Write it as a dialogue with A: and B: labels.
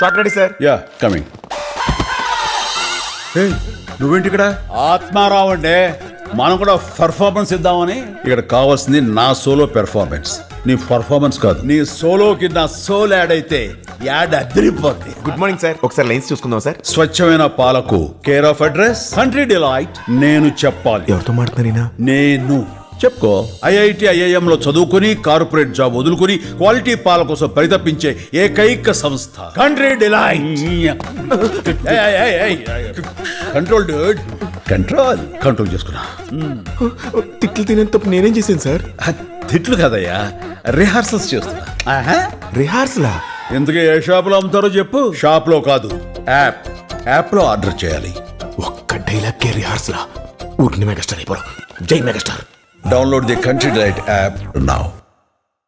A: Short ready sir.
B: Yeah coming. నువ్వేంటి ఇక్కడ? ఆత్మారావు అంటే మనం కూడా పర్ఫార్మెన్స్ ఇద్దామని ఇక్కడ కావాల్సింది నా సోలో పెర్ఫార్మెన్స్ నీ పర్ఫార్మెన్స్ కాదు నీ సోలోకి నా సోల్ యాడ్ అయితే యాడ్ అదిరిపోద్ది.
A: గుడ్ మార్నింగ్ సార్ ఒకసారి లైన్స్ చూసుకుందాం సార్
B: స్వచ్ఛమైన పాలకు care of address country delight నేను చెప్పాలి.
A: ఎవరితో మాట్లాడుతున్నారీనా
B: నేను. చెప్పుకో. ఐఐటి ఐఐఎం లో చదువుకుని కార్పొరేట్ జాబ్ వదులుకుని క్వాలిటీ పాల కోసం పరితపించే ఏకైక సంస్థ. కంట్రీ కంట్రోల్ కంట్రోల్ కంట్రోల్ చేసుకున్నా.
A: తిట్లు తినే తప్పు నేనేం చేశాను సార్?
B: తిట్లు కదయ్యా. రిహార్సల్స్ చేస్తున్నా.
A: రిహార్సలా
B: ఇంతకీ ఏ షాప్లో అమ్ముతారో చెప్పు. షాప్లో కాదు యాప్. యాప్లో ఆర్డర్ చేయాలి.
A: ఒక్క డైలాగ్ కే రిహార్సలా ఊరికి మెగాస్టార్ అయిపోవడం జై megastar
B: download the country delight app now